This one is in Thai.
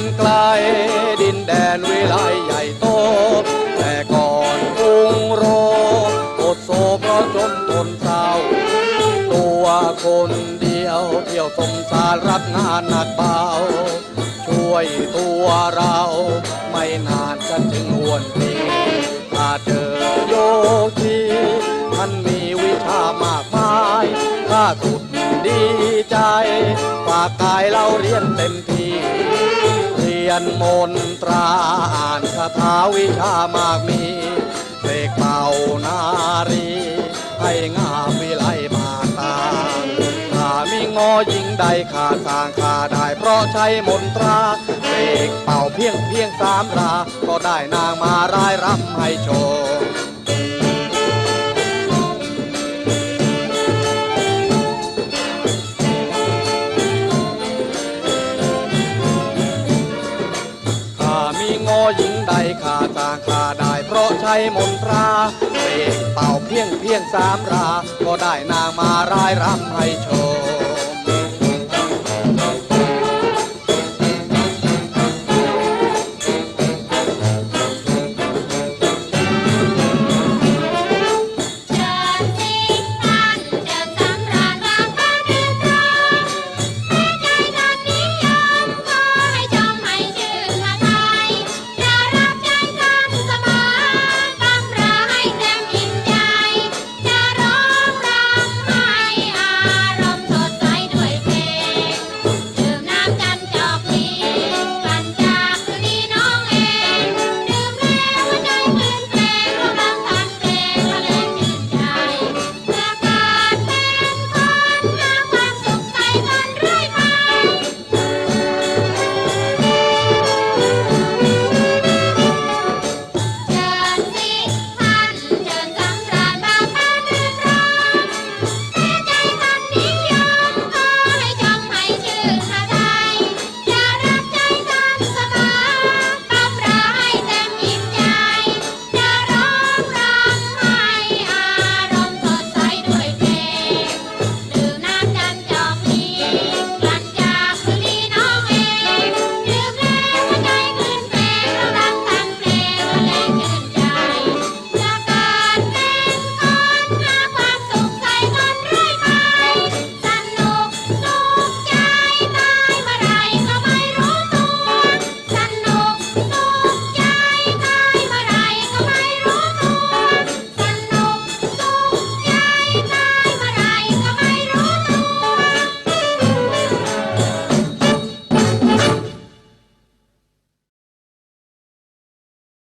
นไกล ดินแดนวิไลใหญ่โต แต่ก่อนกรุงโรอดโศกเพราะจนทนเศร้า ตัวคนเดียวเที่ยวสมสารรับงานหนักเบา ช่วยตัวเราไม่นานกันจึงหวนทีถ้าเจอโยคีมันมีวิชามากมายข้าสุดดีใจ ฝากกายเราเรียนเต็มที่ ยนมนตราอ่านคาถาวิชามากมีเสกเป่านารี ให้งามวิไลมาตาถ้ามีงอยิงใดขาสร้างขาได้เพราะใช้มนตราเสกเป่าเพียงเพียงสามรา ก็ได้นางมารายรำให้โชว์ ข้าจ้างข้าได้เพราะใช้มนตราเสกเป่าเพียงเพียงสามรา ก็ได้นางมารายรำให้โชว